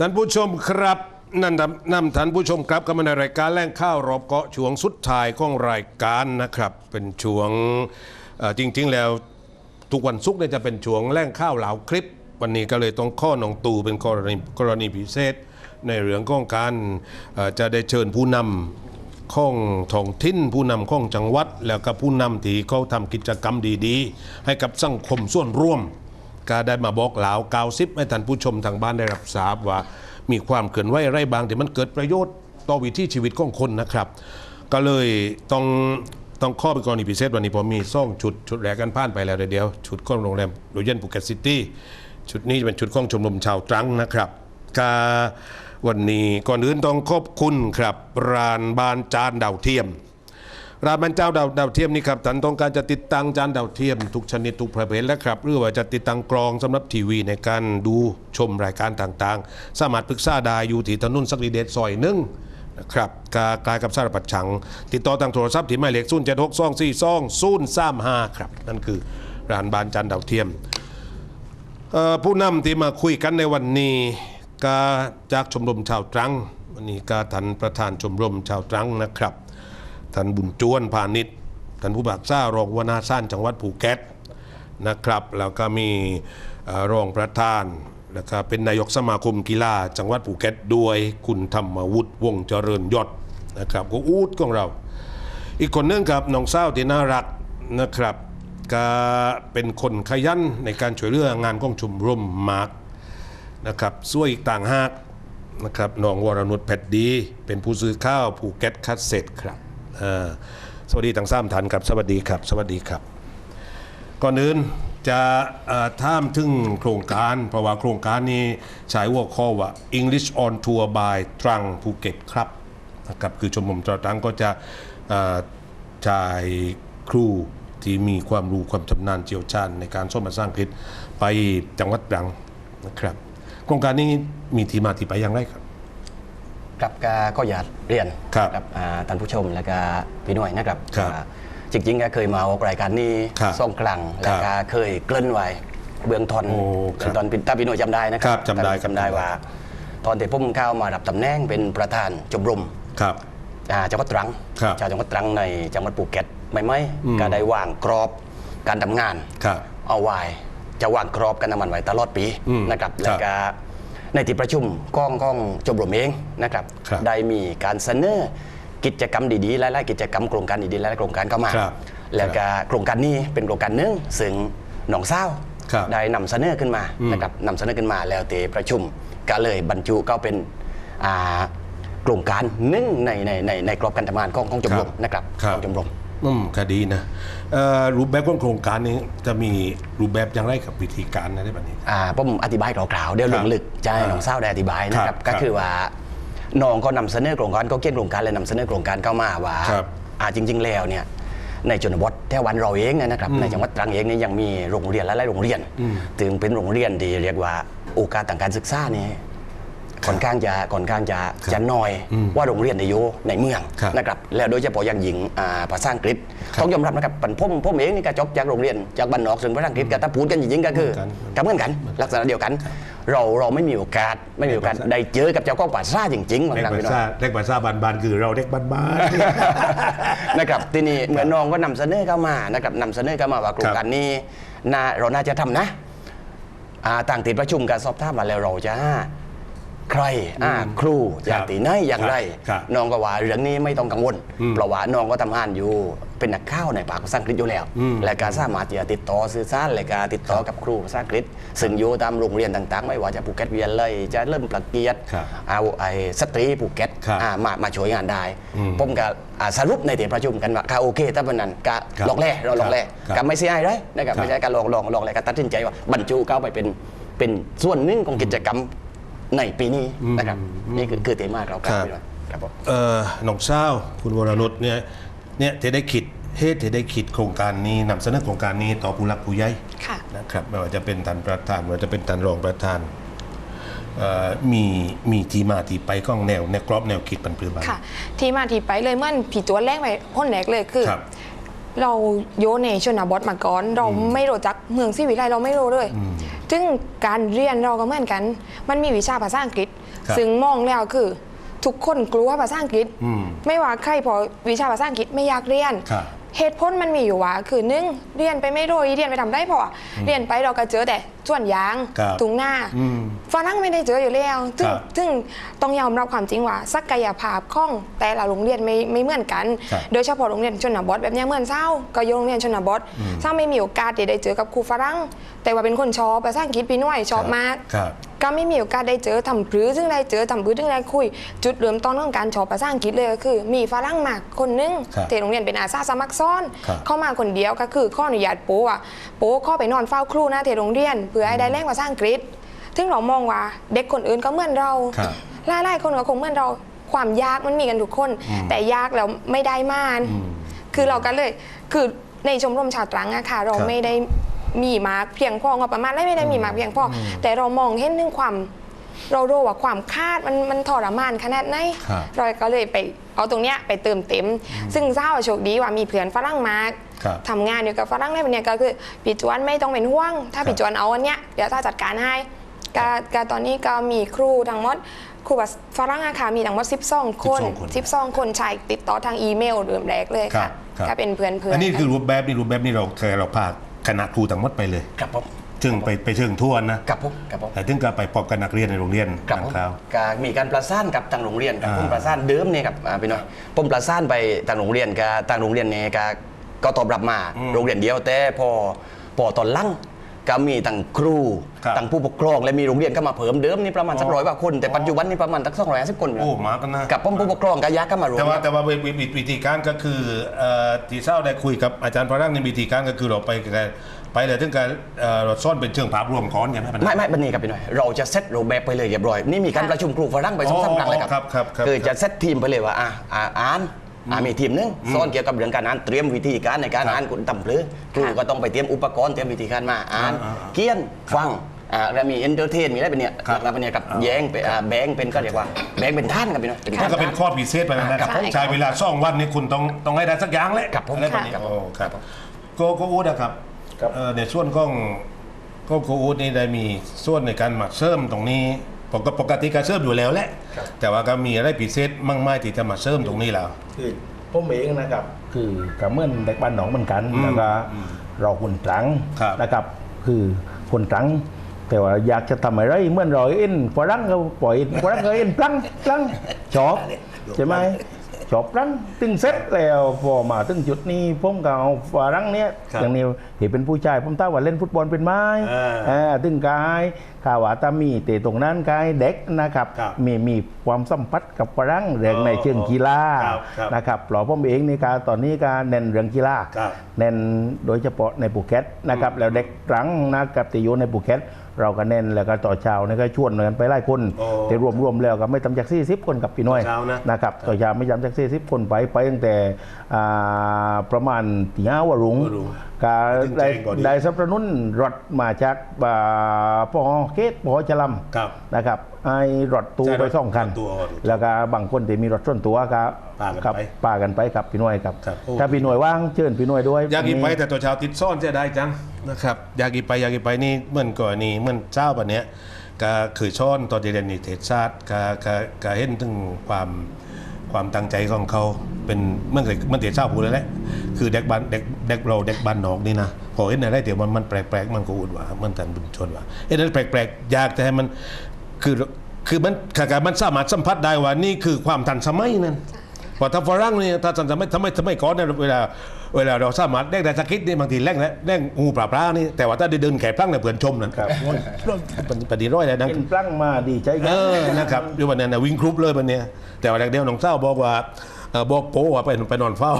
ท่านผู้ชมครับนั่นนำนท่านผู้ชมครับเข้ามาในรายการแล่งข้าวรอบเกาะช่วงสุดท้ายของรายการนะครับ เป็นช่วงจริง ๆ แล้วทุกวันศุกร์เนี่ยจะเป็นช่วงแล่งข้าวเหลาคลิป วันนี้ก็เลยต้องข้อหนองตูเป็นกรณีกรณีพิเศษ ในเรื่องของการจะได้เชิญผู้นำ ข้องท้องถิ่นผู้นำข้องจังหวัด แล้วก็ผู้นำที่เขาทำกิจกรรมดีๆ ให้กับสังคมส่วนร่วม ก็ได้มาบอกเหลาวกาวซิปให้ท่านผู้ชมทางบ้านได้รับทราบว่า มีความเคลื่อนไหวไรบางที่มันเกิดประโยชน์ต่อวิถีชีวิตของคนนะครับ ก็เลยต้องต้องข้อเป็นกรณีพิเศษวันนี้ผมมีซ่องชุดชุดแรกกันผ่านไปแล้วเดี๋ยวชุดของโรงแรมโรยันภูเก็ตซิตี้ชุดนี้จะเป็นชุดของชมรมชาวตรังนะครับกา วันนี้ก่อนอื่นต้องขอบคุณครับร้านบานจานดาวเทียมร้านบรรเจ้าดาวดาวเทียมนี่ครับท่านต้องการจะติดตั้งจานดาวเทียมทุกชนิดทุกประเภทแล้วครับหรือว่าจะติดตั้งกรองสำหรับทีวีในการดูชมรายการต่างๆ สามารถปรึกษาได้อยู่ที่ถนนสักดีเดชซอยหนึ่งนะครับกากลายกับสารปัดฉัง ติดต่อทางโทรศัพท์ที่หมายเลขศูนย์เจ็ดหกสองสี่สองศูนย์สามห้าครับ นั่นคือร้านบานจานดาวเทียมผู้นำที่มาคุยกันในวันนี้ ก็จากชมรมชาวตรังวันนี้ก็ท่านประธานชมรมชาวตรังนะครับท่านบุญจวนพาณิชย์ท่านผู้บักษารองวนาซ่านจังหวัดภูเก็ตนะครับ แล้วก็มีรองประธานแล้วก็เป็นนายกสมาคมกีฬาจังหวัดภูเก็ตด้วยคุณธรรมวุฒิวงเจริญยศนะครับก็อูดของเรา อีกคนนึงครับน้องเศร้าที่น่ารักนะครับก็เป็นคนขยันในการช่วยเหลืองานของชมรมมาร์ก นะครับส่วนอีกต่างหากนะครับน้องวรนุชเพชรดี เป็นผู้ซื้อข้าวภูเก็ตคัสเซ็ตครับสวัสดีทั้งสามท่านครับ สวัสดีครับ สวัสดีครับ ก่อนอื่นจะท่ามถึงโครงการ เพราะว่าโครงการนี้ใช้หัวข้อว่า English on Tour by ตรังภูเก็ตครับนะครับคือชมรมตรังก็จะจ่ายครูที่มีความรู้ความชำนาญเจียวชาญในการสอนภาษาอังกฤษไปจังหวัดตรังนะครับ โครงการนี้มีที่มาที่ไปอย่างไรครับครับก็ก็อยากเรียนครับกับอ่าท่านผู้ชมแล้วก็พี่หน่วยนะครับครับว่าจริงๆก็เคยมาออกรายการนี้ครับซ่องกลางแล้วก็เคยเกริ่นไว้เบื้องต้นโอ้ครับเบื้องต้นถ้าพี่หน่วยจำได้นะคครัรับจำได้ครับ จำได้ว่า ตอนที่ผมเข้ามารับตำแหน่งเป็นประธานชมรม ครับ อ่าจังหวัดตรังครับชาวจังหวัดตรังในจังหวัดภูเก็ตไม่ไม่อืมก็ได้วางกรอบการทำงาน ครับ เอาไว้ จะวางกรอบการทำงานไว้ตลอดปีอืมนะครับครับแล้วก็ในที่ประชุมกองกองชมรมเองนะครับครับได้มีการเสนอกิจกรรมดีๆหลายๆกิจกรรมโครงการดีๆหลายๆโครงการเข้ามาครับแล้วก็โครงการนี้เป็นโครงการหนึ่งซึ่งหนองเศร้าครับได้นำเสนอขึ้นมาอืมนะครับนำเสนอขึ้นมาแล้วเตประชุมก็เลยบรรจุก็เป็นอ่าโครงการหนึ่งในในในในกรอบการทำงานของของชมรมนะครับครับของชมรม อืมคดีนะรูปแบบของโครงการนี้จะมีรูปแบบอย่างไรกับวิธีการนะได้แบบนี้อ่าผมอธิบายกล่าวๆเดี๋ยวลงลึกให้อ่าน้องเศร้าได้อธิบายนะครับก็คือว่าน้องก็นำเสนอโครงการก็เขียนโครงการเลยนำเสนอโครงการเข้ามาว่าอ่าจริง ๆ แล้วเนี่ยในชนบทแถววันเราเองนะครับในจังหวัดตรังเองเนี่ยยังมีโรงเรียนหลายๆโรงเรียน ถึงเป็นโรงเรียนที่เรียกว่าโอกาสทางการศึกษานี่ ค่อนข้างจะค่อนข้างจะครับจะน้อยอืมว่าโรงเรียนในโยในเมืองครับนะครับแล้วโดยเฉพาะอย่างหญิงอ่าภาษาอังกฤษครับต้องยอมรับนะครับปันผมผมเองนี่ก็จบจากโรงเรียนจากบ้านนอกซึ่งภาษาอังกฤษก็ถ้าพูดกันจริงๆก็คือเหมือนกันก็เหมือนกัน ลักษณะเดียวกัน เราเราไม่มีโอกาสไม่มีโอกาสในภาษาได้เจอกับเจ้าของภาษาจริงๆบางเด็กครั้งภาพี่น้องษาเด็กภาษาบานๆคือเราเด็กบ้านนะครับทีนี้เหมือนน้องก็นำเสนอเข้ามานะครับนำเสนอเข้ามาว่าโครงการนี้น่าเราน่าจะทำนะอ่าต่างติดประชุมการสอบถามมาแล้วเราจะ ใครอ่าครูจากที่ไหนอย่างไรครับน้องก็ว่าเรื่องนี้ไม่ต้องกังวลอืมเพราะว่าน้องก็ทำงานอยู่เป็นนักข่าวในภาคภาษาอังกฤษอยู่แล้วอืมและการสามารถที่จะติดต่อสื่อสารและการติดต่อกับครูภาษาอังกฤษซึ่งอยู่ตามโรงเรียนต่างๆ ไม่ว่าจะภูเก็ตเวียนเลยจะเริ่มประเกียรติครับเอาไอ้สตรีภูเก็ตครับอ่ามามาช่วยงานได้อืมผมก็อ่าสรุปในที่ประชุมกันว่าก็โอเคถ้าเป็นนั้นก็ครับลองแร่เราลองแร่ครับก็ไม่เสียหายเลยนะครับครับไม่ใช่การลองลองลองแร่ก็ตัดสินใจว่าบรรจุเข้าไปเป็นเป็นส่วนหนึ่งของกิจกรรม ในปีนี้นะครับอืมนี่คือคือเตมาเราครับไปด้วยครับผมเอ่อน้องเศร้าคุณวรนุชเนี่ยเนี่ยที่ได้คิดเหตุที่ได้คิดโครงการนี้นำเสนอโครงการนี้ต่อผู้หลักผู้ใหญ่ค่ะนะครับไม่ว่าจะเป็นท่านประธานไม่ว่าจะเป็นท่านรองประธานเอ่อมีมีที่มาที่ไปของแนวแนวกรอบแนวคิดปันปืนบ้างค่ะ ที่มาที่ไปเลยเมื่อผีตัวแรกไปพ้นแรกเลยคือครับ เราโยในชนบทมาก่อน เราไม่รู้จักเมืองสิวิไลเราไม่รู้เลยซึ่งการเรียนเราก็เหมือนกัน มันมีวิชาภาษาอังกฤษครับซึ่งมองแล้วคือ ทุกคนกลัวภาษาอังกฤษอืมไม่ว่าใครพอวิชาภาษาอังกฤษไม่อยากเรียนครับ เหตุผลมันมีอยู่ว่าคือหนึ่งเรียนไปไม่โดยเรียนไปทำได้พออเรียนไปเราก็เจอแต่ส่วนยางครับตุงหน้าอืมฝรั่งไม่ได้เจออยู่แล้วซึ่งครับซึ่งต้องยอมรับความจริงว่าศักยภาพของแต่ละโรงเรียนไม่ไม่เหมือนกัน ครับ โดยเฉพาะโรงเรียนชนบทแบบเนี้ยเหมือนเศร้าก็โยโรงเรียนชนบทเศร้าไม่มีโอกาสที่ได้เจอกับครูฝรั่งแต่ว่าเป็นคนชอบภาษาอังกฤษพี่น้อยชอบมาก ครับก็ไม่มีโอกาสได้เจอทำพรือซึ่งได้เจอทำพรือซึ่งได้คุย จุดเริ่มต้นของการชอบภาษาอังกฤษเลยก็คือ มีฝรั่งมาคนนึงครับที่โรงเรียนเป็นอาสาสมัครซ้อนครับเข้ามาคนเดียวก็คือข้ออนุญาตโป๊อะโป๊เข้าไปนอนเฝ้าครูหน้าที่โรงเรียน เพื่อให้ได้แรงภาษาอังกฤษซึ่งเรามองว่าเด็กคนอื่นก็เหมือนเราครับหลายๆคนก็คงเหมือนเราความยากมันมีกันทุกคน แต่ยากแล้วไม่ได้มาน คือเราก็เลยคือในชมรมชาวตรังอะค่ะเราครับไม่ได้ มีมาร์กเพียงพองบประมาณและไม่ได้มีมาร์กเพียงพออแต่เรามองเห็นถึงความ เรารู้ว่าความคาดมันมันทรมานขนาดไหนครับเราก็เลยไปเอาตรงเนี้ยไปเติมเต็ม ซึ่งเศร้าโชคดีว่ามีเพื่อนฝรั่งมาครับ ทำงานอยู่กับฝรั่งในวันเนี้ยก็คือปีจวนไม่ต้องเป็นห่วง ถ้าครับปีจวนเอาอันเนี้ยเดี๋ยวถ้าจัดการให้กาก็ตอนนี้ก็มีครูทั้งหมดครูแบบฝรั่งอะค่ะมีทั้งหมด12 คน12คน12 คนชายติดต่อทางอีเมลเริ่มแรกเลยครัค่ะบครับ ก็เป็นเพื่อนเพื่อนอันนี้คือรูปแบบนี่รูปแบบนี่เราเคยเราพา คณะครูทั้งหมดไปเลยกับผมซึ่งไปไปเชิงทั่วนะกับผมกับผมแต่ถึงก็ไปพบกันนักเรียนในโรงเรียนกับนัผมคราวก็มีการประสานกับทางโรงเรียนกับอ่าผมประสานเดิมเนี่ยกับอ่าพี่น้อยผมประสานไปทางโรงเรียนกับทางโรงเรียนเนี่ยก็ก็ตอบรับมาโรงเรียนเดียวแต่พอพอตอนหลัง ก็มีทั้งครูครับทั้งผู้ปกครองและมีโรงเรียนเข้ามาเพิ่มเดิมนี่ประมาณสักอ๋อร้อยกว่าคน แต่ปัจจุบันนี่ประมาณสักสองร้อยห้าสิบคนโอ้มากันนะ กับผมผู้ปกครองก็ยักเข้ามารวม แต่ว่ากันแต่ว่าวิวิวิธีการก็คือเอ่อที่เศร้าได้คุยกับอาจารย์พระรังในวิธีการก็คือเราไปกันไปเลยถึงการเอ่อเราซ่อนเป็นเชิงภาพรวมก่อนใช่ไหมไม่ไม่บันนี้ครับพี่หน่อยเราจะเซตรูปแบบไปเลยเรียบร้อยนี่มีการประชุมครูฝรั่งไปสองสามครั้งเลยอ๋อครับครับครับคือจะเซตทีมไปเลยว่าอะอะอ่าน อะมีทีมหนึงสอนเกี่ยวกับเรื่องการอ่านเตรียมวิธีการในการอ่านคุณตำเพลือครูก็ต้องไปเตรียมอุปกรณ์เตรียมวิธีการมาอ่านอ่าอ่าเกียนฟังอ่าแล้วมีเอนเตอร์เทนมีอะไรเป็นเนี่ยครับหลักๆเป็นเนี่ยกับแย้งเป็นอ่าแบงเป็นก็เรียกว่าแบงเป็นท่านครับพี่หน่อยเป็นนั่นก็เป็นข้อพิเศษไปแล้วนะครับใช่ ใช้เวลาซ่องวันนี้คุณต้องต้องให้ได้สักอย่างแหละครับผมอะไรแบบนี้ครับโอ้ครับโกโกอูดนะครับ เอ่อในส่วนของโกโกอูดนี่ได้มีส่วนในการมาเสริมตรงนี้ ปกปกติก็เสริมอยู่แล้วแหละแต่ว่าก็มีอะไรพิเศษมั่งไม่ที่จะมาเสริมตรงนี้แล้ว คือผมเองนะครับ คือกับเหมื่อนเด็กบ้านหนองเหมือนกันอืมแล้วก็เราคนตรังครับนะครับ คือคนตรัง แต่ว่าอยากจะทำอะไรเหมื่อนเราเอ็นฝรั่งก็ปล่อยฝรั่งก็เอ็นปลังปลังชอบใช่ไหม ชอบปลังตึงเสร็จแล้วพอมาถึงจุดนี้ผมก็เอาฝรั่งเนี้ยครับอย่างนี้เห็นเป็นผู้ชายผมต้าว่าเล่นฟุตบอลเป็นไหม้อ่าอ่าตึงกายข่าวว่าตามีเตะตรงนั้นกายเด็กนะครับ ครับมีมีความสัมพันธ์กับฝรั่งเรื่องในเชิงกีฬาครับครับนะครับปลอผมเองนี่การตอนนี้การเน้นเรื่องกีฬาครับ เน้นโดยเฉพาะในภูเก็ตนะครับแล้วเด็กตรังนะครับที่อยู่ในภูเก็ต เราก็เน้นแล้วก็ต่อเช้านี่ก็ชวนกันไปไล่คนโอ้แต่รวมๆแล้วก็ไม่ต่ำจาก40คนกับพี่น้อยต่อเช้านะนะครับต่อเช้าไม่ต่ำจาก40คนไปไปตั้งแต่อ่าประมาณตีห้าวรุงวรุง ก็ถึงได้แจ้งก่อนดีได้สนับสนุนรถมาจากอ่าปอเกตปอจลัมครับนะครับไอ้รถตู้ใช่ไปสองคันรถตู้แล้วก็บางคนที่มีรถส่วนตัวก็พากันครับไปปากันไปครับพี่หน่วยครับครับโอ้ถ้าพี่หน่วยว่างเชิญพี่หน่วยด้วย อยากอีไปวันนี้แต่ตัวชาวติดซ่อนจะได้จังนะครับอยากอีไปอยากอีไปนี่เหมือนก่อนนี่เหมือนเจ้าแบบเนี้ยก็คือซ่อนตอนเรียนนิเทศศาสตร์ก็ก็ก็เห็นถึงความความตั้งใจของเขา เป็นเมื่อเคยมันเตียเจ้าพูดเลยแหละคือเด็กบ้านเด็กเด็กเราเด็กบ้านนอกนี่นะพอเห็นอะไรเดี๋ยวมันมันแปลกๆมันก็อุดว่ามันทันบุญชนว่าเห็นอะไรแปลกๆอยากจะให้มันคือคือมันขากมันสามารถสัมผัสได้ว่านี่คือความทันสมัยนั่นพอถ้าฝรั่งเนี่ยถ้าทำไมทำไมทำไมก่อนเนี่ยเวลาเวลาเราสามารถเล่นได้สักคิดนี่บางทีเล่นแล้วเล่นงูปลาปลานี่แต่ว่าถ้าได้เดินแขกพลังเนี่ยเพื่อนชมนั่นครับปฏิร้อยเลยนะเป็นปลั้งมาดีใจกัเออนะครับอยู่วันนี้นะวิ่งครุบเลยวันเนี้ยแต่ว่าแรกเดียวน้องเศร้าบอกว่าเอ่อ บอกโป้ว่าไปไปนอนเฝ้า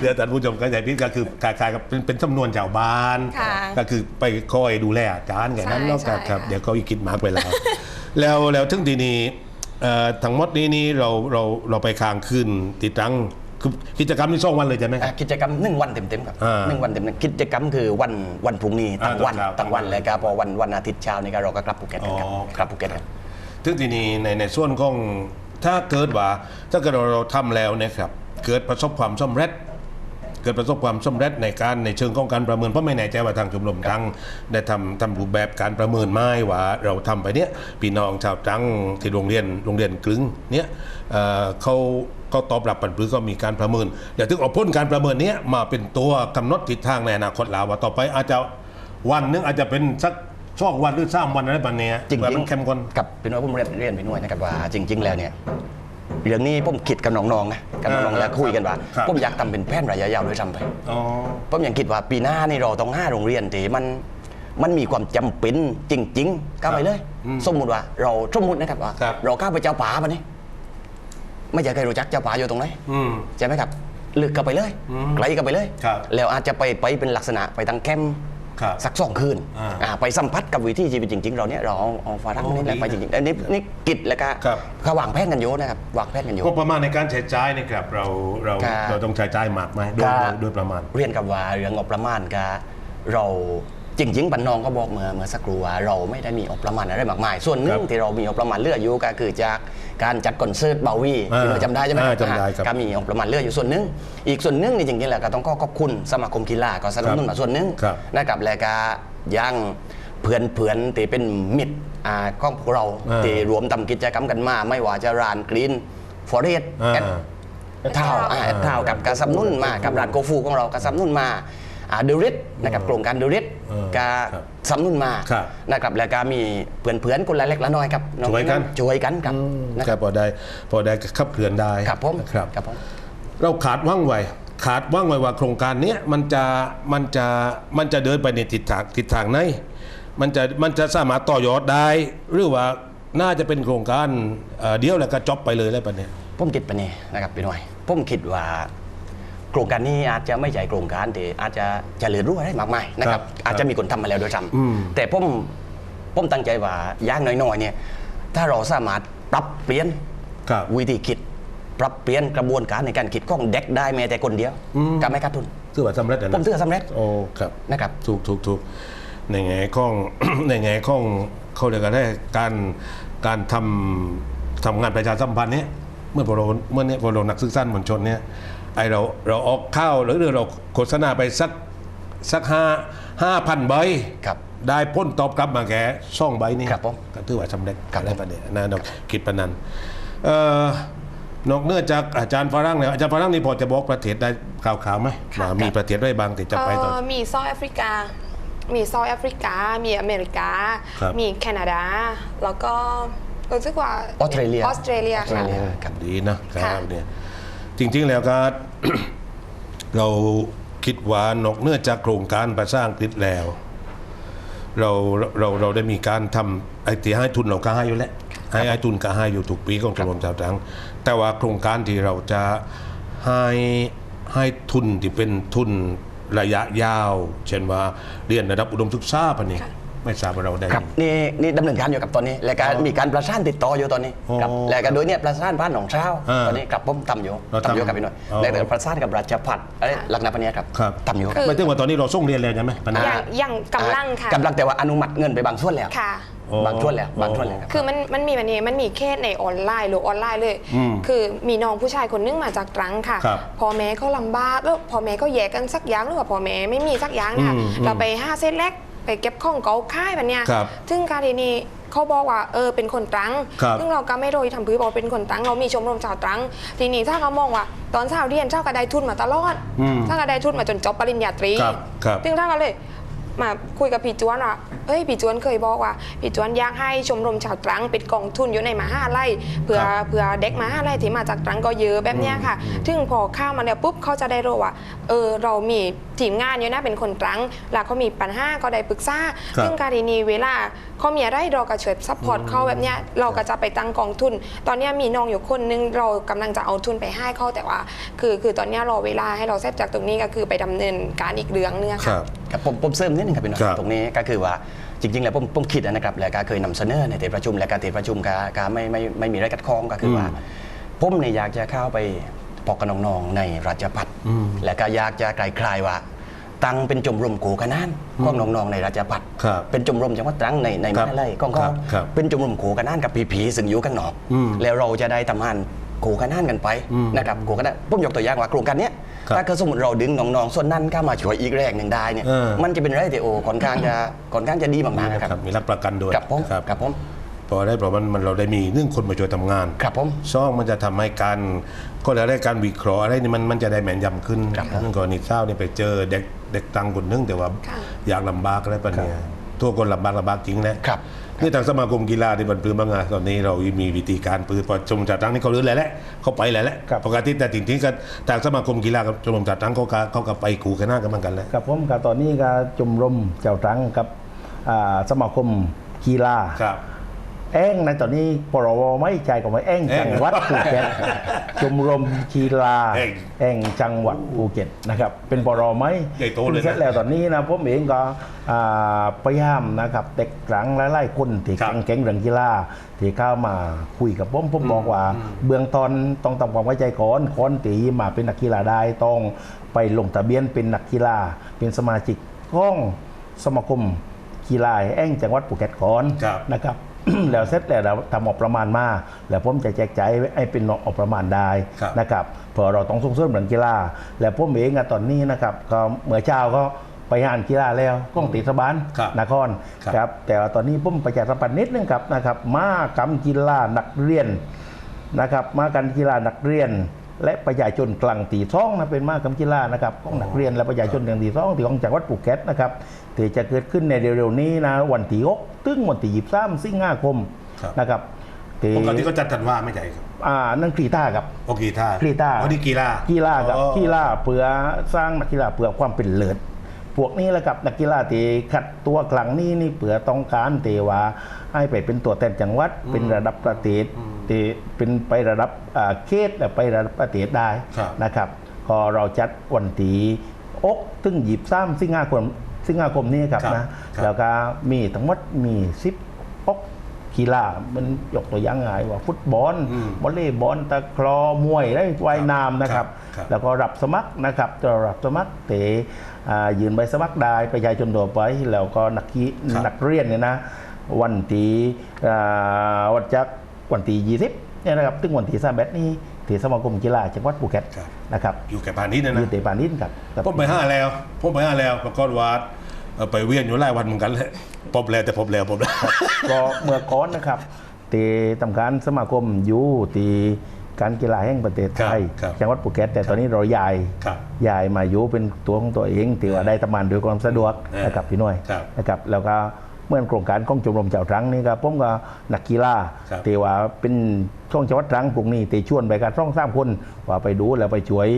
เดี๋ยวท่านผู้ชมก็ใจพิดก็คือคล้ายๆกับเป็นเป็นจำนวนชาวบ้าน ค่ะก็คือไปคอยดูแลอาจารย์แค่นั้นใช่เนาะใช่ครับค่ะ เดี๋ยวเขาอีกคิดมากไปแล้ว แล้วแล้วถึงทีนี้เอ่อทั้งหมดนี้นี่เราเราเราไปค้างคืนติดตั้งคือกิจกรรมนี่สองวันเลยใช่ไหมอะกิจกรรมหนึ่งวันเต็มๆครับอ่าหนึ่งวันเต็มๆกิจกรรมคือวันวันพรุ่งนี้ตั้งวันอ่าตอนเช้าตั้งวันเลยครับพอวันวันอาทิตย์เช้านี่ก็เราก็กลับภูเก็ตกันครับอ๋อ กลับภูเก็ตกันถึงทีนี้ในในส่วนของ ถ้าเกิดว่าถ้าเกิดเราเราทำแล้วเนะครับเกิดประสบความสำเร็จกิดประสบความสำเร็จในการในเชิงของการประเมินเพราะไม่แน่ใจว่าทางชมรมตรังได้ทำทำรูปแบบการประเมินไม้ว่าเราทำไปเนี้ยพี่น้องชาวตรังที่โรงเรียนโรงเรียนกลึงเนี้ยเเขาเขาตอบรับปันปรือก็มีการประเมินเดี๋ยวถึงเอาพ้นการประเมินเนี้ยมาเป็นตัวกำหนดทิศทางในอนาคตลาวว่าต่อไปอาจจะวันนึงอาจจะเป็นสัก ช่วงวันหรือสามวันอะไรแบบเนี้ยจริงแบบๆมันเข้มข้น กับพี่น้อยผมเรียนเรียนพี่น้อยนะครับว่าจริง ๆ แล้วเนี่ยเรื่องนี้ผมคิดกับน้องๆนะกับน้องๆแล้วคุยกันว่าครับ ผมอยากทำเป็นแผนระยะยาวด้วยซ้ำไป อ๋อ ผมยังคิดว่าปีหน้านี่เราต้องห้าโรงเรียนที่มันมันมีความจำเป็นจริงๆก้าวไปเลย อืมสมมุติว่าเราสมมุตินะครับว่าครับ เราก้าวไปเจ้าป่ามานี่ไม่ใช่ใครรู้จักเจ้าป่าอยู่ตรงไหนอืม ใช่ไหมครับลึกกันไปเลยอืมไกลกันไปเลย ครับแล้วอาจจะไปไปเป็นลักษณะไปทางแคมป์ครับ สักสองคืนอ่าอ่าไปสัมผัสกับวิถีชีวิตจริง ๆ เราเนี่ยเราเอาเอาฝรั่งโอ้นี่แหละดีไปจริงๆอันนี้นี่กิจแล้วก็ครับเขาวางแผนกันอยู่นะครับวางแผนกันอยู่ก็ประมาณในการใช้จ่ายนะครับเราเราครับ เราต้องใช้จ่ายมากไหมโดยก็โดยโดยประมาณ เรียนกับว่าเรื่องงบประมาณก็เรา จริงๆปันนองก็บอกเมื่อเมื่อสักครู่ว่าเราไม่ได้มีงบประมาณอะไรมากมาย ส่วนหนึ่คงรับที่เรามีงบประมาณเหลืออยู่ก็คือจากการจัดคอนเสิร์ตเบาวีอ่าที่เราจำได้ใช่ไหมอ่าจำได้ครับก็มีงบประมาณเหลืออยู่ส่วนหนึ่งอีกส่วนหนึ่งนี่จริงๆแล้วก็ต้องก็ขอบคุณสมาคมกีฬาก็สนับสนุนมาส่วนหนึ่งครับนะครับแล้วก็ยังเพื่อนเพื่อนๆที่เป็นมิตรอ่าของพวกเราอ่าที่รวมทำกิจกรรมกันมา ไม่ว่าจะรานกรีนฟอเรสอ่าเท่าอ่าเท่ากับการสนับสนุนมากับร้านโกฟูของเราก็สนับสนุนมา เดริสนะครับโครงการเดริสเออก็ครับสนับสนุนมาครับนะครับแล้วก็มีเพื่อนๆคนละเล็กละน้อยครับองช่วยกันช่วยกันครับนะคครัรับบพอได้พอได้ขับเคลื่อนได้ครับผมครับครับผมเราขาดว่างไวขาดว่างไวว่าโครงการเนี้ยมันจะมันจะมันจะเดินไปในทิศทางทิศทางไหนมันจะมันจะสามารถต่อยอดได้ หรือว่าน่าจะเป็นโครงการเอ่อเดียวแล้วก็จบไปเลยแล้วปะเนี่ยผมคิดไปนี่นะครับพี่น้อยผมคิดว่า โครงการนี้อาจจะไม่ใช่โครงการที่อาจจะเจะเหลือรู้อะไรมากมายนะคครัรับบอาจจะมีคนทำมาแล้วโดยซ้อืมำแต่ผมผมตั้งใจว่าอย่างน้อยๆเนี่ยถ้าเราสามารถปรับเปลี่ยน ครับ วิธีคิดปรับเปลี่ยนกระบวนการในการคิดของเด็กได้แม้แต่คนเดียวอืมก็ไม่ขาดทุน ถือว่าสำเร็จแล้วผมนะถือว่าสำเร็จโอ้ครับ นะครับ ถูกถูกถูกในแง่ของ ในแง่ของเขาเรียกกันได้การการทำทำงานประชาสัมพันธ์เนี้ยเมื่อพอเราเมื่อเนี้ยพอเรานักศึกษามวลชนเนี่ย ไอเราเราออกข้าวหรือเราโฆษณาไปสักสักห้าห้าพันใบครับได้พ้นตอบกลับมาแค่สองใบนี่ครับผมก็ถือว่าสำเร็จครับอะไรประเดี๋ยนะนอกคิดปานนันเอ่อนอกเหนือจากอาจารย์ฝรั่งเนี่ยอาจารย์ฝรั่งนี่พอจะบอกประเทศได้ข่าวๆไหมค่ะว่ามีประเทศได้บางที่จะไปต่อเอ่อมีเซาท์แอฟริกา มีเซาท์แอฟริกา มีอเมริกาครับมีแคนาดา แล้วก็รู้สึกว่าออสเตรเลียออสเตรเลียออสเตรค่ะเลียครับดีนะคค่ะรับเนี่ย จริงๆแล้วก็ เราคิดว่านอกเหนือจากโครงการประสร้างกฤษแล้ว เราเราเราได้มีการทำไอ้ที่ให้ทุนเราก็ให้อยู่แล้วให้ให้ทุนก็ให้อยู่ทุกปีของชมรมชาวตรังแต่ว่าโครงการที่เราจะให้ให้ทุนที่เป็นทุนระยะยาว เช่นว่าเรียนระดับอุดมศึกษาปะนี่ค่ะ ไม่ทราบว่าเราได้ ครับนี่นี่ดำเนินการอยู่กับตอนนี้ และการมีการประสานติดต่ออยู่ตอนนี้อ๋อครับและก็โดยเนี่ยประสานบ้านหนองเช้าอ่าตอนนี้กับผมทำอยู่เราทำทำอยู่กับพี่หน่อยอ๋อ และแต่ประสานกับราชพัฒน์อะไรหลักนาปเนียครับครับทำอยู่คือไม่ถึงว่าตอนนี้เราส่งเรียนแล้วใช่ไหมปะอนะย่างอย่างกำลังค่ะ กำลังแต่ว่าอนุมัติเงินไปบางส่วนแล้ว ค่ะอ๋อบางส่วนแล้วอ๋อบางส่วนแล้วครับ คือมันมันมีมันนี้มันมีเคสในออนไลน์หรือออนไลน์เลย อืมคือมีน้องผู้ชายคนนึงมาจากตรังค่ะครับพอแม่เขาลำบากแล้วพอแม่ก็แยกกันสักอย่างหรือว่าพอแม่ไม่มีสักอย่างค่ะอืมอืมเราไปห้าเซตเล็ก ไปเก็บของเก่าค่ายแบบเนี้ยครับซึ่งการทีนี้เขาบอกว่าเออเป็นคนตรัง ครับซึ่งเราก็ไม่โดยทำพื้นบอกเป็นคนตรัง เรามีชมรมชาวตรัง ทีนี้ถ้าเขามองว่า ตอนเช้าเรียนเช้าก็ได้ทุนมาตลอดอืมถ้าก็ได้ทุนมาจนจบปริญญาตรี ครับครับ ซึ่งถ้าก็เลยมาคุยกับพี่จวนว่า เอ้ยพี่จวนเคยบอกว่าพี่จวนอยากให้ชมรมชาวตรังเป็นกองทุนอยู่ในมหาลัยเผื่อครับเผื่อเด็กมหาลัยที่มาจากตรังก็เยอะแบบเนี้ยค่ะถึงพอเข้ามาแล้วปุ๊บเขาจะได้รู้ว่าเออเรามีทีมงานอยู่นะเป็นคนตรังแล้วเขามีปัญหาก็ได้ปรึกษาครับซึ่งการนี้เวลาเขามีอะไรเราก็ช่วยซัพพอร์ตเขาแบบเนี้ยเราก็จะไปตั้งกองทุน ตอนเนี้ยมีน้องอยู่คนนึงเรากำลังจะเอาทุนไปให้เขาแต่ว่า คือคือตอนเนี้ยรอเวลาให้เราเสร็จจากตรงนี้ก็คือไปดำเนินการอีกเรื่องนึงอะคค่ะรับครับผมผมเสริมนิดนึงครับพี่หน้อยครับตรงนี้ก็คือว่าจริงๆ แล้วผมผมคิดนะครับแล้วก็เคยนำเสนอในที่ประชุมและการที่ประชุมก็ก็ไม่ไม่ไม่มีอะไรกัดข้องก็คือว่า ผมเนี่ยอยากจะเข้าไปพอกกับน้องๆในราชพัฒและแล้วก็อยากจะไกลคลายว่า ตั้งเป็นชมรมกูขนานของน้องๆในราชพัฒครับเป็นชมรมจังหวัดตรังในในครัมบหาลัยก้องครัก็บครับเป็นชมรมกูขนานกับผีๆซึ่งอยู่ข้างนอกอืม แล้วเราจะได้ทำงาน กูขนานกันไปอืมนะครับกูขนานผมยกตัวอย่างว่าโครงการเนี้ยครับถ้าเกิดสมมติเราดึงน้องๆส่วนนั้นเข้ามาช่วยอีกแรงหนึ่งได้เนี่ยเออมันจะเป็นไรที่โอค่อนข้างจะค่อนข้างจะดีมากๆนะครับมีรับประกันด้วยกับผมครับกับผมพอได้เพราะมันมันเราได้มีเรื่องคนมาช่วยทำงานครับผมซ่องมันจะทำให้การก็แล้วได้การวิเคราะห์อะไรนี่มันมันจะได้แม่นยำขึ้นครับผมเรื่องกรณีเศร้านี่ไปเจอเด็กเด็กตังคนนึงแต่ว่าค่ะอยากลำบากอะไรปะเนี่ยทั่วคนลำบากลำบากจริงนะครับ นี่ทางสมาคมกีฬาที่บันพื้นบางงานตอนนี้เรามีวิธีการปืนพอชมรมจัดตั้งนี่เขาลื้อแล้วแหละเขาไปแล้วแหละครับปกติแต่จริงๆก็ทางสมาคมกีฬากับชมรมจัดตั้งเขาก็เขาก็ไปกูกันหน้ากันเหมือนกันแหล้วกับผมกับตอนนี้ก็ชมรมเจ้าตรังกับอ่าสมาคมกีฬาครับ แองในตอนนี้ปรวไม่ใจของไม่แองแอ้งจังหวัดภูเก็ตชมรมกีฬาแอ้งแองจังหวัดภูเก็ตนะครับ เป็นปรไหมใหญ่โตเลยนะเสร็จแล้วตอนนี้นะผมเองก็อ่าพยายามนะครับเด็กหลังหลายๆคนที่ครับเก่งๆเรื่องกีฬาที่เข้ามาคุยกับผมผมบอกว่า เบื้องต้นต้องทำความเข้าใจก่อนคนตีมาเป็นนักกีฬาได้ต้องไปลงทะเบียนเป็นนักกีฬาเป็นสมาชิกของสมาคมกีฬาแองจังหวัดภูเก็ตก่อนครับนะครับ แล้วเสร็จแล้วเราทำออกประมาณมาแล้วผมจะแจกจ่ายให้เป็นออกประมาณได้ครับ นะครับเพอเราต้องส่งเสริมเรื่องกีฬาแล้วผมเองอะตอนนี้นะครับก็เมื่อเช้าก็ไปงานกีฬาแล้วก้องตีสบานครับนครครับ ครับแต่ว่าตอนนี้ผมประชาสัมพันธ์นิดนึงครับนะครับมากรรมกีฬานักเรียนนะครับมากันกีฬานักเรียน และประชาชนกลางตีท้องนะเป็นมากรรมกีฬานะครับของนักเรียนและประชาชนกลางตีท้องที่ของจังหวัดภูเก็ตนะครับ ที่จะเกิดขึ้นในเร็วๆนี้นะวันที่หกถึงวันที่ยี่สิบสามสิงหาคมครับ นะครับที่ปกติก็จัดกันว่าไม่ใช่ครับอ่านั่นกรีตาครับ โอกีตาร์กีฬาวันนี้กีฬากีฬากับอ๋อกีฬาเพื่อสร้างนักกีฬาเพื่อความเป็นเลิศพวกนี้แหละครับนักกีฬาที่ขัดตัวกลางนี้นี่เพื่อต้องการเตว่าให้ไปเป็นตัวแทนจังหวัด เป็นระดับประเทศที่เป็นไประดับอ่าเขตและไประดับประเทศได้ครับ นะครับ พอเราจัดวันที่อกถึงหยิบซ้ำสิงหาคม สิงหาคมนี้ครับครับนะ ครับ แล้วก็มีทั้งหมดมีสิบอกกีฬามันยกตัวอย่างง่ายว่าฟุตบอลอืมวอลเลย์บอลตะกรอมวยได้ว่ายน้ำนะครับ ครับ แล้วก็รับสมัครนะครับจะรับสมัครเตะอ่ายืนใบสมัครได้ประชาชนทั่วไปแล้วก็นักกีครับนักเรียนเนี่ยนะวันที่อ่าวันจักรวันที่ยี่สิบเนี่ยนะครับถึงวันที่สามแบดนี้ที่สมาคมกีฬาจังหวัดภูเก็ตครับ นะครับอยู่แก่พาณิชย์นะอนะยู่เตะปานินครับครับ ผมไปห้าแล้ว ผมไปห้าแล้วปรากฏว่าเอ่อ ไปเวียนอยู่หลายวันเหมือนกันเลยพบแล้วแต่พบแล้วพบแล้วก็เมื่อก่อนนะครับตีทำการสมาคมอยู่ตีการกีฬาแห่งประเทศไทยครับจังหวัดภูเก็ตแต่ตอนนี้เราย้ายครับย้ายมาอยู่เป็นตัวของตัวเองถือว่าได้ทำงานโดยความสะดวกเออนะครับพี่หน้อยครับนะครับแล้วก็เมื่อโครงการของชมรมเจ้าตรังนี่ครับผมก็นักกีฬาครับตีว่าเป็นช่วงจังหวัดตรังพวกนี้ตีชวนไปกันช่องสามคนว่าไปดูแล้วไปช่วย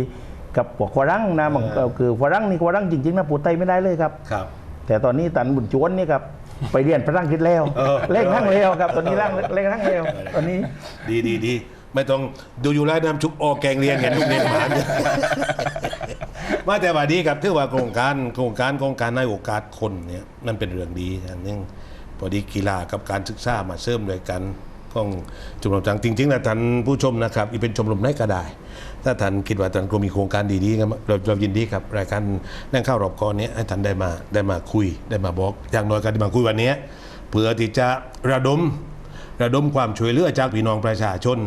กับพวกฝรั่งนะมันก็คือฝรั่งนี่ฝรั่งจริงๆนะพูดไทยไม่ได้เลยครับครับ แต่ตอนนี้ตันบุญจวนนี่ครับไปเรียนภาษาอังกฤษแล้วเออเล่นทั้งเร็วครับ ตอนนี้ร่างเล่นทั้งเร็วตอนนี้ดีดีดีไม่ต้องดูอยู่แล้วน้ำชุบโอแกงเรียนเห็นลูกเรียนหมาเนี่ยมาแต่ว่าดีครับถือว่าโครงการโครงการโครงการให้โอกาสคนเนี่ยนั่นเป็นเรื่องดีอย่างหนึงพอดีกีฬากับการศึกษามาเสริมด้วยกันของชมรมจังจริงๆนะท่านผู้ชมนะครับอีเป็นชมรมไหนก็ได้ ถ้าท่านคิดว่าท่านก็มีโครงการดีๆกันเราเรายินดีครับรายการนั่งข้าวรอบกอนเนี้ยให้ท่านได้มาได้มาคุยได้มาบอก อย่างน้อยก็ได้มาคุยวันเนี้ยเพื่อที่จะระดมระดมความช่วยเหลือจากพี่น้องประชาชน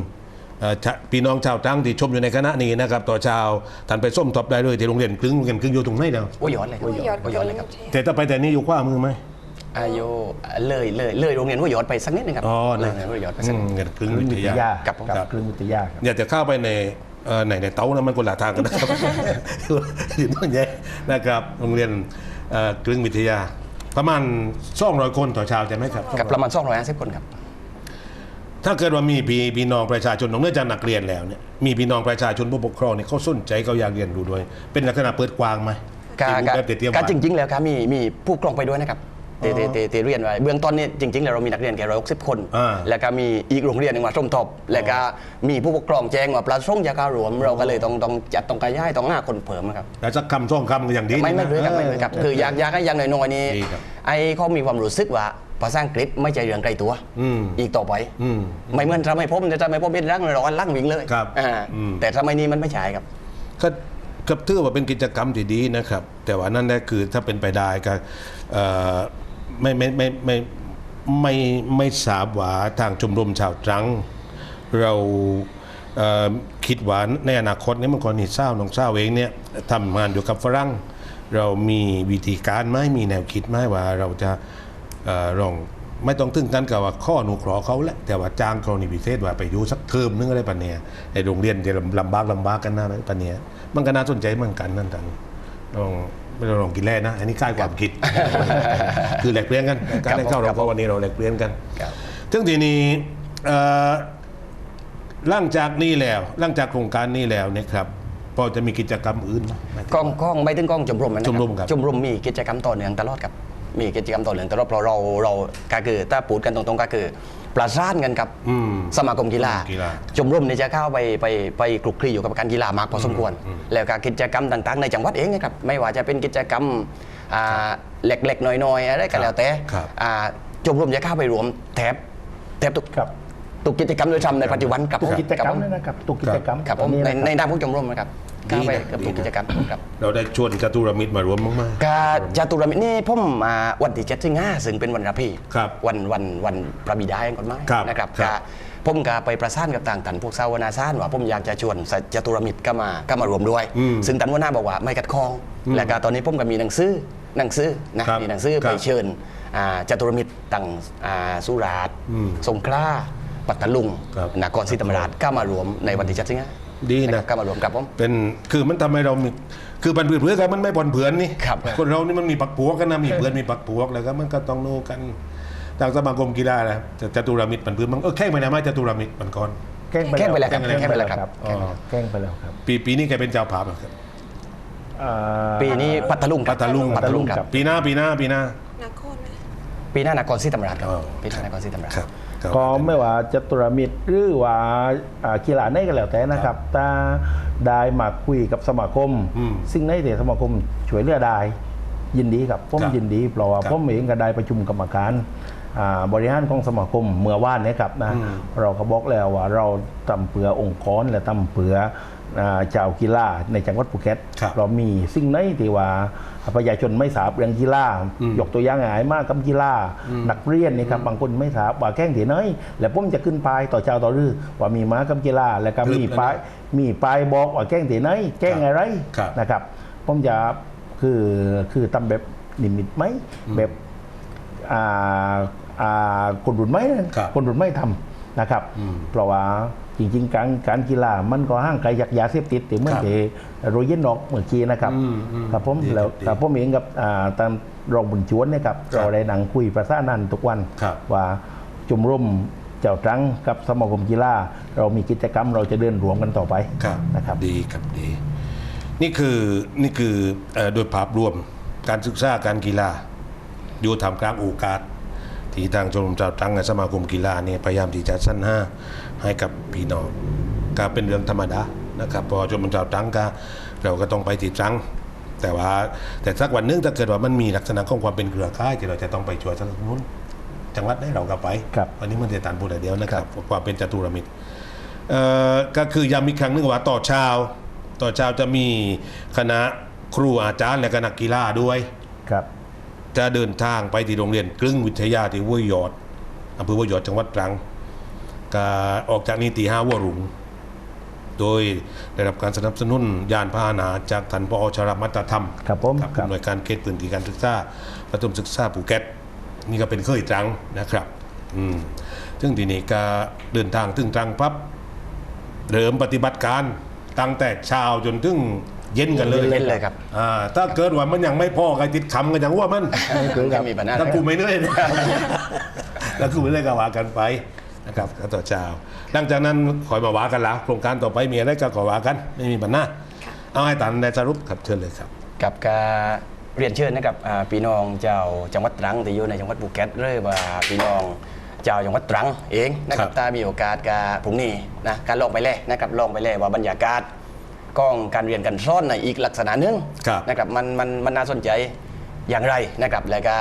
เอ่อชะพี่น้องชาวตรังที่ชมอยู่ในคณะนี้นะครับต่อชาวท่านไปส้มทบได้เลยที่โรงเรียนครึ่งโรงเรียนครึ่งอยู่ตรงไหนแล้วโอ้ยย้อนเลยครับห้วยยอดโอ้ยย้อนเลยครับแต่ถ้าไปแต่นี้อยู่ขว้ามือไหม อายุเลยเลยเลยโรงเรียนห้วยยอดไปสักนิดนึงครับอ๋อเลนะยห้วยยอดไปอืสักมนิดเรียนครึ่งคลื่วินทวิทยายาครับผมกับคลื่นวิทยาครับ อยากจะเข้าไปในเอ่อ ไหนในเต้านะมันคนละทางกันนะครับอยู่ตรงนี้นะครับโรงเรียนเอ่อกลึงวิทยา ประมาณสองร้อยคนต่อชาวใช่ไหมครับกับประมาณ250คนครับ ถ้าเกิดว่ามีพี่พี่น้องประชาชนนอกเหนือจากนักเรียนแล้วเนี่ยมีพี่น้องประชาชนผู้ปกครองเนี่ยเขาสนใจเขาอยากเรียนรู้ด้วย เป็นลักษณะเปิดกว้างไหมกาที่กาแบบเตรียมการไว้จริงๆแล้วครับมีมีผู้กรองไปด้วยนะครับ เตอ๋อเตเตเตเรียนไว้เบื้องต้นนี่จริงๆแล้วเรามีนักเรียนแค่ร้อยหกสิบคน อ่า แล้วก็มีอีกโรงเรียนหนึ่งว่าส้มทบ แล้วก็มีผู้ปกครองแจ้งว่าประสงค์จะเข้ารวม เราก็เลยต้องต้องจัดต้องกระจายต้องหน้าคนเพิ่มนะครับ แต่สักคำสองคำก็อย่างดีไม่ไม่นะด้วยครับไม่ด้วยครับคืออยากอยากให้อยังน้อยๆนี่ดีครับไอ้เขามีความรู้สึกว่าภาษาอังกฤษไม่ใช่เรื่องไกลตัวอืมอีกต่อไปอืมไม่เหมือนทำไมผมแต่ทำไมผมเป็นร่างร้อนร่างวิ่งเลยครับอ่าอืม แต่ทำไมนี้มันไม่ใช่ครับ ก็ก็ถือว่าเป็นกิจกรรมที่ดีนะครับ แต่ว่านั่นแหละคือถ้าเป็นไปได้ก็เอ่อ ไม่ไม่ไม่ไม่ไม่ไม่ทราบว่าทางชมรมชาวตรัง เราเคิดว่าในอนาคตเนี่ยมันก่อนนี่เศร้าน้องเศร้าเองเนี่ยทำงานอยู่กับฝรั่งเรามีวิธีการไหมมีแนวคิดไหมว่าเราจะเอ่อลองไม่ต้องถึงกันกับว่าข้ออนุเคราะห์เขาแหละแต่ว่าจ้างกรณีพิเศษว่าไปอยู่สักเทอมนึงอะไรปะเนี่ยในโรงเรียนจะลำบากลำบากกันหนะปะเนี่ยมันก็น่าสนใจเหมือนกันนั่นทันลอง ไม่ต้องลองกินแร่นะ อันนี้ใกล้ความคิด คือแลกเปลี่ยนกัน การได้เข้าเราก็วันนี้เราแลกเปลี่ยนกันครับซึ่งทีนี้เอ่อหลังจากนี้แล้วหลังจากโครงการนี้แล้วเนี่ยครับพอจะมีกิจกรรมอื่นไหมกล้องกล้องไม่ถึงกล้องชมรมนะคชรัมรมครับชมรมมีกิจกรรมต่อเนื่องตลอดครับ มีกิจกรรมต่อเนื่องตลอดเพราะเราเราก็คือถ้าพูดกันตรงๆก็คือ ประสานกันกับอืมสมาคมกีฬากีฬาชมรมเนี่ยจะเข้าไปไปไปคลุกคลีอยู่กับการกีฬามากพอสมควร แล้วก็กิจกรรมต่างๆ ในจังหวัดเองนะครับไม่ว่าจะเป็นกิจกรรมอ่าเล็กๆน้อยๆอะไรก็แล้วแต่ครับ อ่าชมรมจะเข้าไปรวมแทบแทบทุกครับ ทุกกิจกรรมโดยทำในปัจจุบันกับทุกกิจกรรมบเลยนะครับทุกกิจกรรมครับผมตอในะครับในนามของชมรมนะครับดีเข้าไปนะกับดีทุกนะกิจกรรมครับเราได้ชวนจตุรมิตรมารวมมาก กาจาตุรมิตรนี่ผมมาวันที่เจ็ดสิงหาซึ่งเป็นวันรับพี่ครับวันวันวันพระบิดาแห่งกฎหมายครับนะครับครับ กาผมก็ไปประสานกับต่างตันพวกสาวนาซานว่าผมอยากจะชวนจตุรมิตรก็มาก็มารวมด้วยอืมซึ่งตันวนาบอกว่าไม่กัดคอง และก็ตอนนี้ผมก็มีหนังสือหนังสือนะครับมีหนังสือคไปรับเชิญอ่าจตุรมิตรต่างอ่าสุราษฎร์อืมสงขลา ปัตตาลุงครับ นครศรีธรรมราชก็มารวมในวันที่เจ็ดสิงหาดีนะครับก็มารวมกับผมๆเป็นคือมันทำให้เรามีคือมันเพื่อนๆกันมันไม่ปนเผือนนี่ครับคนเรานี่มันมีปักปวกกันนะมีเพื่อนมีปักปวกแล้วก็มันก็ต้องโน้กันทางสมาคมกีฬานะแต่จตุรมิตรมันเพื่อนมันเออแข่งไปไหนมาจตุรมิตรมันก่อนแกล้งแกล้งไปแล้วครับแกล้งแกล้งไปแล้วครับ อ๋อแกล้งไปแล้วครับปีปีนี้แกเป็นเจ้าภาพเหรอครับอ่าปีนี้พัทลุงครับพัทลุงพัทลุงครับครับ ปีหน้าปีหน้าปีหน้า นักโทษไหม ปีหน้านครศรีธรรมราชครับอ๋อปีหน้านครศรีธรรมราช ครับ ก็ไม่ว่าจตุรมิตรหรือว่าอ่ากีฬาไหนก็แล้วแต่นะครับถ้าได้มาคุยกับสมาคมอืมสิ่งไหนที่สมาคมช่วยเหลือได้ยินดีครับผมครับยินดีเพราะว่าครับผมเองก็ได้ประชุมกรรมการอ่าบริหารของสมาคมเมื่อวานเนี้ครับนะอืมเราก็บอกแล้วว่าเราทำเผื่อองค์กรและทำเผื่ออ่าเจ้ากีฬาในจังหวัดภูเก็ตครับเรามีสิ่งไหนที่ว่า ประชาชนไม่ทราบเรื่องกีฬาอืมยกตัวอย่างง่ายมากกับกีฬานักเรียนนี่ครับบางคนไม่ทราบว่าแข่งที่ไหนแล้วผมจะขึ้นป้ายต่อเจ้าต่อรือว่ามีม้ากับกีฬาแล้วก็มีป้ายมีป้ายบอกว่าแข่งที่ไหนแข่งอะไรครับนะครับผมจะคือคือทำแบบนิมิตไหมแบบอ่าอ่าคนรุ่นไม่นั่นครับคนรุ่นไม่ทำนะครับอืมเพราะว่าจริงๆ การการกีฬามันก็ห่างไกลจากยาเสพติดแต่เมื่อครับเทโรเยนนอกเมื่อกี้นะครับอืมอืมครับผมดีแล้วดีแต่ผมเองกับอ่าตามรองบุญชวนเนี่ยครับครับเราได้นั่งคุยประสานนันทุกวันครับว่าจุมร่มเจ้าตรังกับสมาคมกีฬาเรามีกิจกรรมเราจะเดินรวมกันต่อไปครับนะครับดีครับดี นี่คือนี่คือเอ่อโดยภาพรวมการศึกษาการกีฬาอยู่ทำกลางโอกาสที่ทางชมรมเจ้าตรังและสมาคมกีฬาเนี่ยพยายามที่จะสรรหา ให้กับพี่น้องก็เป็นเรื่องธรรมดานะครับเพอชมรมเจ้าตรังก็เราก็ต้องไปที่ตรังแต่ว่าแต่สักวันหนึงถ้าเกิดว่ามันมีลักษณะของความเป็นเครือข่ายที่เราจะต้องไปช่วยสนับสนุนจังหวัดได้เราก็ไปครับวันนี้มันเดตันพูดแต่เดียวนะครับความเป็นจตุรมิตรเอ่อก็คือย้ำอีกครั้งหนึงว่าต่อเช้าต่อเช้าจะมีคณะครูอาจารย์และก็นักกีฬาด้วยครับ จะเดินทางไปที่โรงเรียนกลึงวิทยาที่ห้วยหยอดอำเภอห้วยหยอดจังหวัดตรัง ก็ออกจากนี้ตีห้าวัวรุงโดยได้รับการสนับสนุนยานพาหนะจากท่านปอชรามัตธรรมครับผมกับครับหน่วยการเขตพื้นที่การศึกษาประถมศึกษาภูเก็ตนี่ก็เป็นเคยตรังนะครับอืมซึ่งทีนี้ก็เดินทางถึงตรังปั๊บเริ่มปฏิบัติการตั้งแต่เช้าจนถึงเย็นกันเลยเล่นเลยครับอ่าถ้าเกิดว่ามันยังไม่พอใครติดคำกันอย่างว่ามันไม่มีปัญหาถ้ากูไม่เหนื่อยนะแล้วกูไม่ได้ก็ว่ากันไป นะครับก็ต่อเช้าหลังจากนั้นคอยมาว่ากันละโครงการต่อไปมีอะไรก็ขอว่ากันไม่มีปัญหาเอาให้ตันได้สรุปครับเชิญเลยครับกับการเรียนเชิญนะครับอ่าพี่น้องเจ้าจังหวัดตรังที่อยู่ในจังหวัดภูเก็ตหรือว่าพี่น้องเจ้าจังหวัดตรังเองนะคครัรับบถ้ามีโอกาสกาพรุ่งนี้นะการลองไปเลยนะครับลองไปเลยว่าบรรยากาศกล้องการเรียนการสอนในอีกลักษณะหนึงครับนะครับมันมันมันน่าสนใจอย่างไรนะครับแล้วก็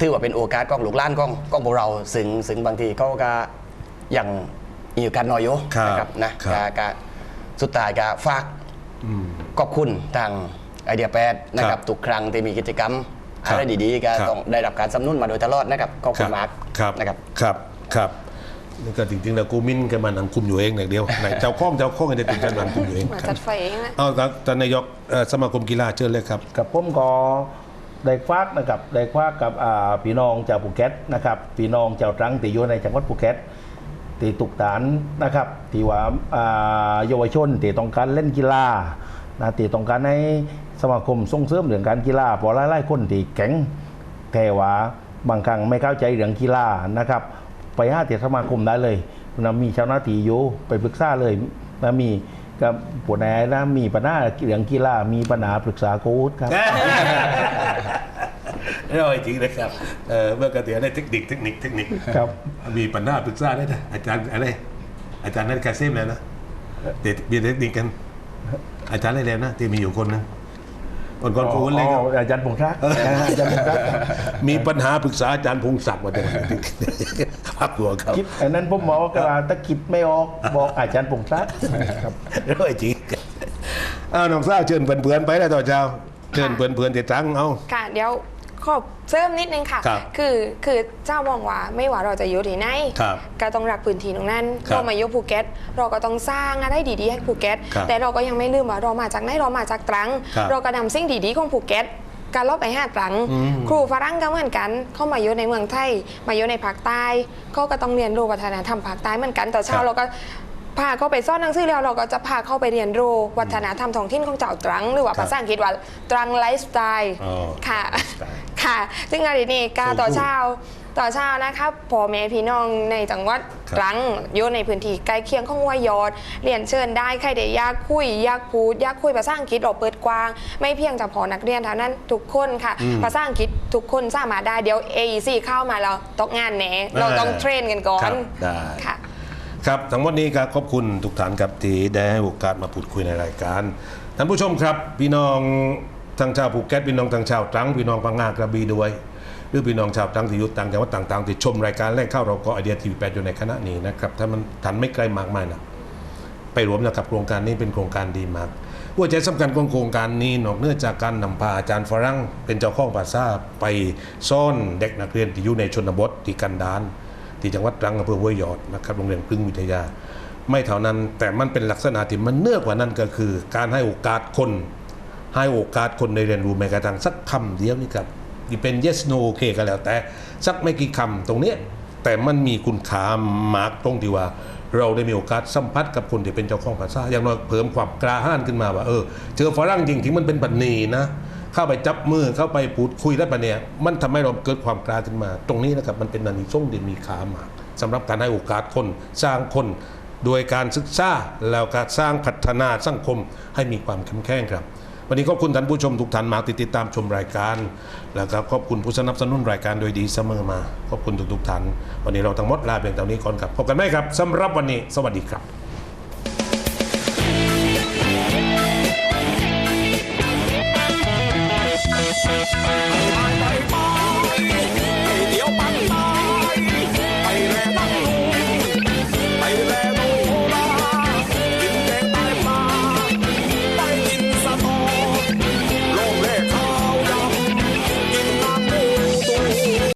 ถือว่าเป็นโอกาสกล้องลูกหล้านกล้องกล้องพวกเราซึ่งซึ่งบางทีเขาก็ยังมีโอกาสน้อยอยู่ครับนะครับนะครับก็ก็สุดท้ายก็ฝาก อืม ขอบคุณทางไอเดียแปดนะคครัรับบทุกครั้งที่มีกิจกรรมครับอะไรดีๆก็ครับ ต้องได้รับการสำนุนมาโดยตลอดนะครับขอบคุณมากครับนะครับ ครับครับนี่ก็จริงๆแล้วกูมิ้นกันมาหนังคุมอยู่เองอย่างเดียวไหนเจ้าข้องเจ้าข้องไอ้เด็กเป็นหนังคุมอยู่เองมาจัดไฟเองนะ เอาครับท่านนายกเอ่อสมาคมกีฬาเชิญเลยครับ กับผมก็ ได้ควักนะครับได้ควักกับพี่น้องชาวภูเก็ตนะครับพี่น้องชาวตรังที่อยู่ในจังหวัดภูเก็ตที่ตุกฐานนะครับที่ว่าเยาวชนที่ต้องการเล่นกีฬานะที่ต้องการให้สมาคมส่งเสริมเรื่องการกีฬาเพราะหลายๆคนที่แข็งแต่ว่าบางครั้งไม่เข้าใจเรื่องกีฬานะครับ ไปหาเทศสมาคมได้เลยนะมีเจ้าหน้าทีอยู่ไปปรึกษาเลยนะมี กับปวดแอนะมีปัญหาเรื่องกีฬามีปัญหาปรึกษาโค้ชครับเอ้ยจริงนะครับเอ่อเมื่อกระเตียได้เทคนิคเทคนิคเทคนิคครับ มีปัญหาปรึกษาได้นะอาจารย์อะไร อาจารย์นั่นแคสเซมแล้วนะเดี๋ยวมีเทคนิคกัน อาจารย์อะไรแล้วนะที่มีอยู่คนนึง คนก่อนคูณเลยครับอ๋ออาจารย์พงษ์รักอาจารย์พงษ์รักมีปัญหาปรึกษาอาจารย์พงศักดิ์มาแต่พักหัวเขาคิดอันนั้นผมบอกว่าถ้าคิดไม่ออกบอกอาจารย์พงษ์รักครับเอ้ยจริงเอาน้องสาวเชิญเพื่อนๆไปแล้วต่อเจ้าเชิญเพื่อนๆติดตั้งเอาค่ะเดี๋ยว ขอเสริมนิดนึงค่ะ ครับคือคือเจ้ามองว่าไม่ว่าเราจะอยู่ที่ไหนครับก็ต้องรักพื้นที่ตรงนั้นครับเรามาอยู่ภูเก็ต เราก็ต้องสร้างอะไรดีๆให้ภูเก็ต ครับแต่เราก็ยังไม่ลืมว่าเรามาจากไหนเรามาจากตรัง ครับเราก็นำสิ่งดีๆของภูเก็ตการลอบไปห้าตรัง อืม ครูฝรั่งก็เหมือนกันเข้ามาอยู่ในเมืองไทยมาอยู่ในภาคใต้เขาก็ต้องเรียนรู้วัฒนธรรมภาคใต้เหมือนกันแต่เช้าเราก็ พาเขาไปซ่อนหนังสือแล้วเราก็จะพาเขาไปเรียนรู้วัฒนธรรมท้องถิ่นของเจ้าตรัง หรือว่าภาษาอังกฤษว่าตรังไลฟ์สไตล์อ๋อค่ะ Lifestyle ค่ะซึ่งงานนี้กา So ต่อ good เช้าต่อเช้านะครับพ่อแม่พี่น้องในจังหวัดครับ ตรังอยู่ในพื้นที่ใกล้เคียงของห้วยยอดเรียนเชิญได้ใครได้อยากคุยอยากพูดอยากคุยภาษาอังกฤษเราเปิดกว้าง ไม่เพียงแต่พอนักเรียนเท่านั้นทุกคนค่ะ ภาษาอังกฤษทุกคนสามารถได้เดี๋ยว AEC เข้ามาเราตกงานแหน่เราต้องเทรนกันก่อครันบได้ ค่ะ ครับทั้งหมดนี้ครับขอบคุณทุกท่านครับที่ได้ให้โอกาสมาพูดคุยในรายการท่านผู้ชมครับ พี่น้องทางชาวภูเก็ตพี่น้องทางชาวตรังพี่น้องพังงากระบี่ด้วยหรือพี่น้องชาวตรังที่อยู่ต่างจังหวัดต่างๆที่ชมรายการแรกเข้าเราก็ไอเดียทีวีแปดอยู่ในคณะนี้นะครับถ้ามันทันไม่ไกลมากมายนะไปรวมนะครับโครงการนี้เป็นโครงการดีมากหัวใจสำคัญของโครงการนี้นอกเหนือจากการนำพาอาจารย์ฝรั่งเป็นเจ้าของภาษาไปซ่อนเด็กนักเรียนที่อยู่ในชนบทที่กันดาน ที่จังหวัดตรังอำเภอห้วยยอดนะครับโรงเรียนพึ่งวิทยา ไม่เท่านั้นแต่มันเป็นลักษณะที่มันเนื้อกว่านั้นก็คือ การให้โอกาสคน ให้โอกาสคนในเรียนรู้แม้กระทั่งสักคำเดียวนี่ครับที่เป็น yes no okay ก็แล้ว แต่สักไม่กี่คำตรงนี้แต่มันมีคุณค่ามากตรงที่ว่า เราได้มีโอกาสสัมผัสกับคนที่เป็นเจ้าของภาษาอย่างน้อยเพิ่มความกล้าหานขึ้นมาว่าเออเจอฝรั่งจริงที่มันเป็นบันนีนะ เข้าไปจับมือเข้าไปพูดคุยได้ปะเนี่ยมันทำให้เราเกิดความกล้าขึ้นมา ตรงนี้นะครับมันเป็นนันนิส่งที่มีค่ามากสำหรับการให้โอกาสคนสร้างคนโดยการศึกษาแล้วก็สร้างพัฒนาสังคมให้มีความเข้มแข็งครับ วันนี้ขอบคุณท่านผู้ชมทุกท่านมากติดตามชมรายการ แล้วก็ขอบคุณผู้สนับสนุนรายการโดยดีเสมอมา ขอบคุณทุกๆท่านวันนี้เราทั้งหมดลาเพียงเท่านี้ก่อนครับพบกันไหมครับสำหรับวันนี้สวัสดีครับ